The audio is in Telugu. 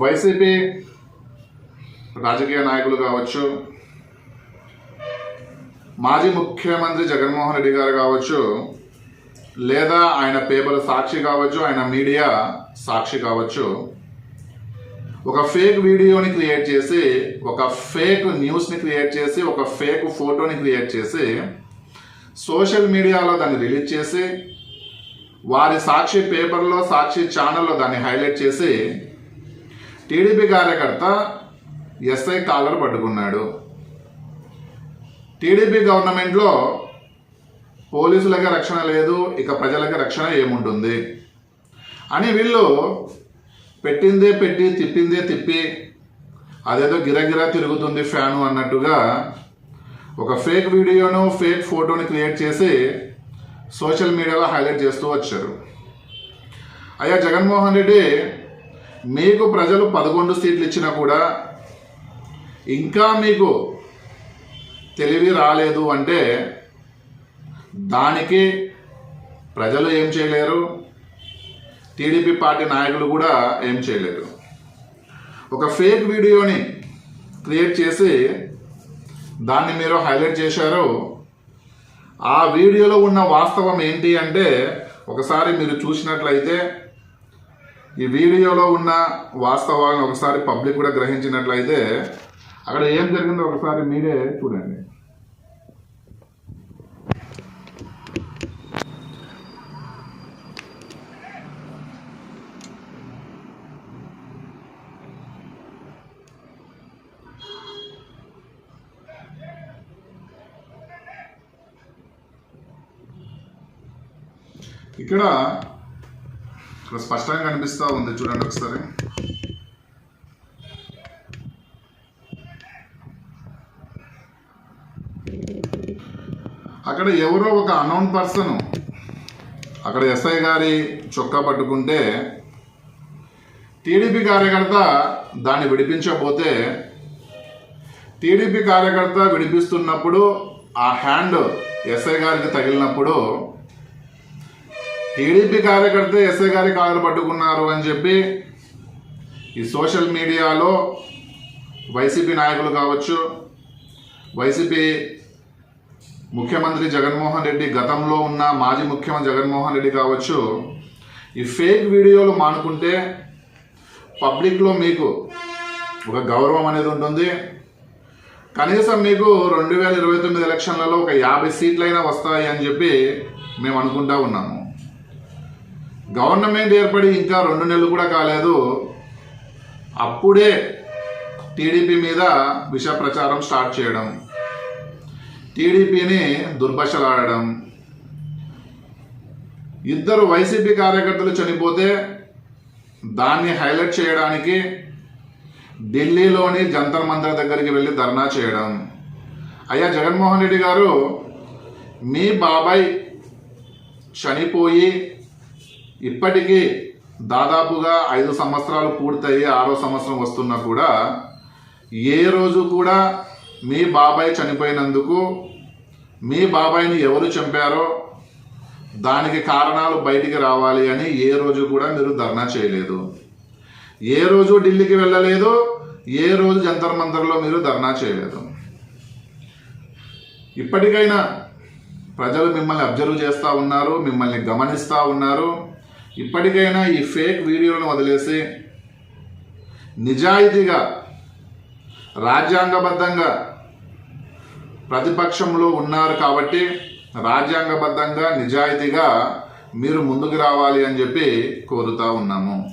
వైసీపీ రాజకీయ నాయకులు కావచ్చు మాజీ ముఖ్యమంత్రి జగన్మోహన్ రెడ్డి గారు కావచ్చు లేదా ఆయన పేపర్ సాక్షి కావచ్చు ఆయన మీడియా సాక్షి కావచ్చు ఒక ఫేక్ వీడియోని క్రియేట్ చేసి ఒక ఫేక్ న్యూస్ని క్రియేట్ చేసి ఒక ఫేక్ ఫోటోని క్రియేట్ చేసి సోషల్ మీడియాలో దాన్ని రిలీజ్ చేసి వారి సాక్షి పేపర్లో సాక్షి ఛానల్లో దాన్ని హైలైట్ చేసి టీడీపీ కార్యకర్త ఎస్ఐ కాలర్ పట్టుకున్నాడు. టీడీపీ గవర్నమెంట్లో పోలీసులకి రక్షణ లేదు ఇక ప్రజలకి రక్షణ ఏముంటుంది? అని వీళ్ళు పెట్టిందే పెట్టి తిప్పిందే తిప్పి అదేదో గిరగిరా తిరుగుతుంది ఫ్యాను అన్నట్టుగా ఒక ఫేక్ వీడియోను ఫేక్ ఫోటోని క్రియేట్ చేసి సోషల్ మీడియాలో హైలైట్ చేస్తూ వచ్చారు. అయ్యా జగన్మోహన్ రెడ్డి మీకు ప్రజలు పదకొండు సీట్లు ఇచ్చినా కూడా ఇంకా మీకు తెలివి రాలేదు అంటే దానికి ప్రజలు ఏం చేయలేరు. టీడీపీ పార్టీ నాయకులు కూడా ఏం చేయలేరు. ఒక ఫేక్ వీడియోని క్రియేట్ చేసి దాన్ని మీరు హైలైట్ చేశారు. ఆ వీడియోలో ఉన్న వాస్తవం ఏంటి అంటే ఒకసారి మీరు చూసినట్లయితే ఈ వీడియోలో ఉన్న వాస్తవాలను ఒకసారి పబ్లిక్ కూడా గ్రహించినట్లయితే అక్కడ ఏం జరిగిందో ఒకసారి మీరే చూడండి. ఇక్కడ ఇక్కడ స్పష్టంగా కనిపిస్తూ ఉంది చూడండి ఒకసారి. అక్కడ ఎవరో ఒక అనౌన్ పర్సన్ అక్కడ ఎస్ఐ గారి చొక్కా పట్టుకుంటే టీడీపీ కార్యకర్త దాన్ని విడిపించకపోతే టీడీపీ కార్యకర్త విడిపిస్తున్నప్పుడు ఆ హ్యాండ్ ఎస్ఐ గారికి తగిలినప్పుడు టీడీపీ కార్యకర్త ఎస్ఐ గారి కాలు పట్టుకున్నారు అని చెప్పి ఈ సోషల్ మీడియాలో వైసీపీ నాయకులు కావచ్చు వైసీపీ ముఖ్యమంత్రి జగన్మోహన్ రెడ్డి గతంలో ఉన్న మాజీ ముఖ్యమంత్రి జగన్మోహన్ రెడ్డి కావచ్చు ఈ ఫేక్ వీడియోలు మానుకుంటే పబ్లిక్లో మీకు ఒక గౌరవం అనేది ఉంటుంది. కనీసం మీకు రెండు వేల ఇరవై తొమ్మిది ఎలక్షన్లలో ఒక యాభై సీట్లైనా వస్తాయి అని చెప్పి మేము అనుకుంటా ఉన్నాము. గవర్నమెంట్ ఏర్పడి ఇంకా రెండు నెలలు కూడా కాలేదు. అప్పుడే టీడీపీ మీద విష ప్రచారం స్టార్ట్ చేయడం టీడీపీని దుర్భషలాడడం ఇద్దరు వైసీపీ కార్యకర్తలు చనిపోతే దాన్ని హైలైట్ చేయడానికి ఢిల్లీలోని జంతర్ మంతర్ దగ్గరికి వెళ్ళి ధర్నా చేయడం. అయ్యా జగన్మోహన్ రెడ్డి గారు మీ బాబాయ్ చనిపోయి ఇప్పటికీ దాదాపుగా ఐదు సంవత్సరాలు పూర్తయి ఆరో సంవత్సరం వస్తున్నా కూడా ఏ రోజు కూడా మీ బాబాయ్ చనిపోయినందుకు మీ బాబాయ్ని ఎవరు చంపారో దానికి కారణాలు బయటికి రావాలి అని ఏ రోజు కూడా మీరు ధర్నా చేయలేదు. ఏ రోజు ఢిల్లీకి వెళ్ళలేదు ఏ రోజు జంతర్ మంతర్లో మీరు ధర్నా చేయలేదు. ఇప్పటికైనా ప్రజలు మిమ్మల్ని అబ్జర్వ్ చేస్తూ ఉన్నారు మిమ్మల్ని గమనిస్తూ ఉన్నారు. ఇప్పటికైనా ఈ ఫేక్ వీడియోలను వదిలేసి నిజాయితీగా రాజ్యాంగబద్ధంగా ప్రతిపక్షంలో ఉన్నారు కాబట్టి రాజ్యాంగబద్ధంగా నిజాయితీగా మీరు ముందుకు రావాలి అని చెప్పి కోరుతా ఉన్నాము.